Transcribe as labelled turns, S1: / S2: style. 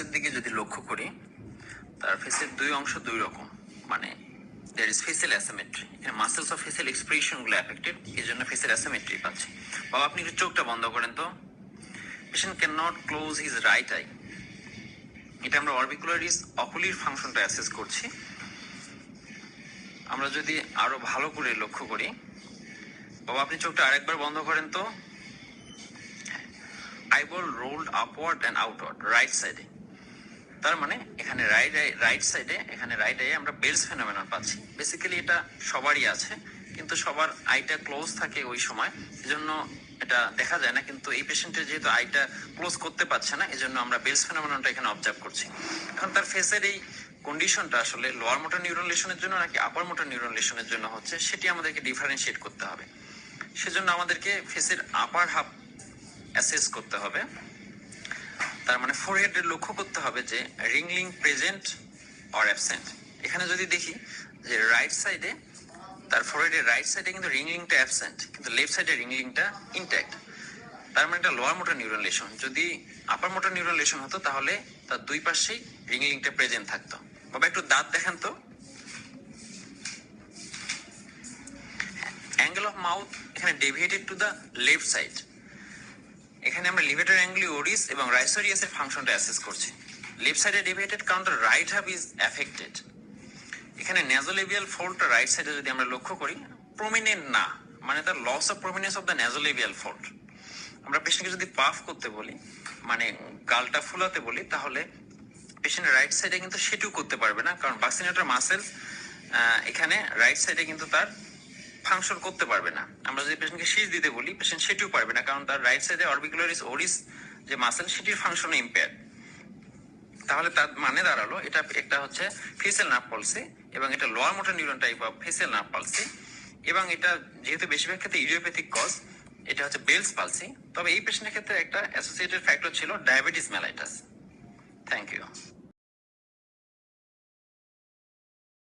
S1: ফেসের দিকে যদি লক্ষ্য করি, তার ফেসের দুই অংশ দুই রকম। মানে there is facial asymmetry muscles of facial এক্সপ্রেশনগুলো affected এই জন্য ফেসিয়াল অ্যাসিমেট্রি পাচ্ছে। বাবা, আপনি একটু চোখটা বন্ধ করেন তো। Patient can not close his right eye এটা আমরা অরবিকুলারিস অকুলির ফাংশনটা অ্যাসেস করছি। আমরা যদি আরও ভালো করে লক্ষ্য করি, বাবা, আপনি চোখটা আরেকবার বন্ধ করেন তো। Eyeball rolled upward and outward right সাইডে তার মানে এখানে রাইট রাইট সাইডে এখানে রাইট আই আমরা বেলস ফেনোমেনন পাচ্ছি। বেসিক্যালি এটা সবারই আছে, কিন্তু সবার আইটা ক্লোজ থাকে ওই সময়। এজন্য এটা দেখা যায় না, কিন্তু এই পেশেন্টের যেহেতু আইটা ক্লোজ করতে পারছে না, এজন্য আমরা বেলস ফেনোমেননটা এখানে অবজার্ভ করছি। এখন তার ফেসের এই কন্ডিশনটা আসলে লোয়ার মোটর নিউরন লেশনের জন্য নাকি আপার মোটর নিউরন লেশনের জন্য হচ্ছে, সেটি আমাদেরকে ডিফারেন্সিয়েট করতে হবে। সেজন্য আমাদেরকে ফেসের আপার হাফ অ্যাসেস করতে হবে। তার মানে ফোরহেডের লক্ষ্য করতে হবে যে রিংলিং প্রেজেন্ট অর অ্যাবসেন্ট এখানে যদি দেখি যে রাইট সাইডে তার ফোরহেডের রাইট সাইডে কিন্তু রিংলিংটা অ্যাবসেন্ট কিন্তু লেফট সাইডে রিংলিংটা ইনট্যাক্ট তার মানে এটা লোয়ার মোটর নিউরন লেশন যদি আপার মোটর নিউরন লেশন হতো, তাহলে তার দুই পাশেই রিংলিংটা প্রেজেন্ট থাকতো। বাবা, একটু দাঁত দেখান তো। অ্যাঙ্গেল অফ মাউথ এখানে deviated to the left side এখানে আমরা লিভেটার অ্যাঙ্গলি ওরিস এবং রাইসোরিয়াস এর ফাংশনটা অ্যাসেস করছি। লেফট সাইডে ডেভিয়েটেড কারণ the right half is affected এখানে ন্যাজোলেবিয়াল ফোল্ডটা রাইট সাইডে যদি আমরা লক্ষ্য করি প্রমিনেন্ট না মানে তার loss of prominence of the nasolabial fold আমরা পেশেন্টকে যদি পাফ করতে বলি মানে গালটা ফুলাতে বলি, তাহলে পেশেন্টের রাইট সাইডে কিন্তু সেটিও করতে পারবে না, কারণ বাক্সিনেটার মাসেলস এখানে রাইট সাইডে কিন্তু তার ফাংশন করতে পারবে না। আমরা যদি পেশেন্টকে শীষ দিতে বলি পেশেন্ট সেটিও পারবে না, কারণ তার রাইট সাইডে অরবিকুলারিস ওরিস যে মাসেল সেটির ফাংশনে ইম্পেয়ার তাহলে তার মানে দাঁড়াল, এটা একটা হচ্ছে ফেসিয়াল নার্ভ পলসি এবং এটা lower motor neuron type of facial nerve palsy এবং এটা যেহেতু বেশিরভাগ ক্ষেত্রে ইডিওপ্যাথিক কজ এটা হচ্ছে বেলস পালসি তবে এই পেশেন্টের ক্ষেত্রে একটা অ্যাসোসিয়েটেড ফ্যাক্টর ছিল ডায়াবেটিস মেলাইটাস থ্যাংক ইউ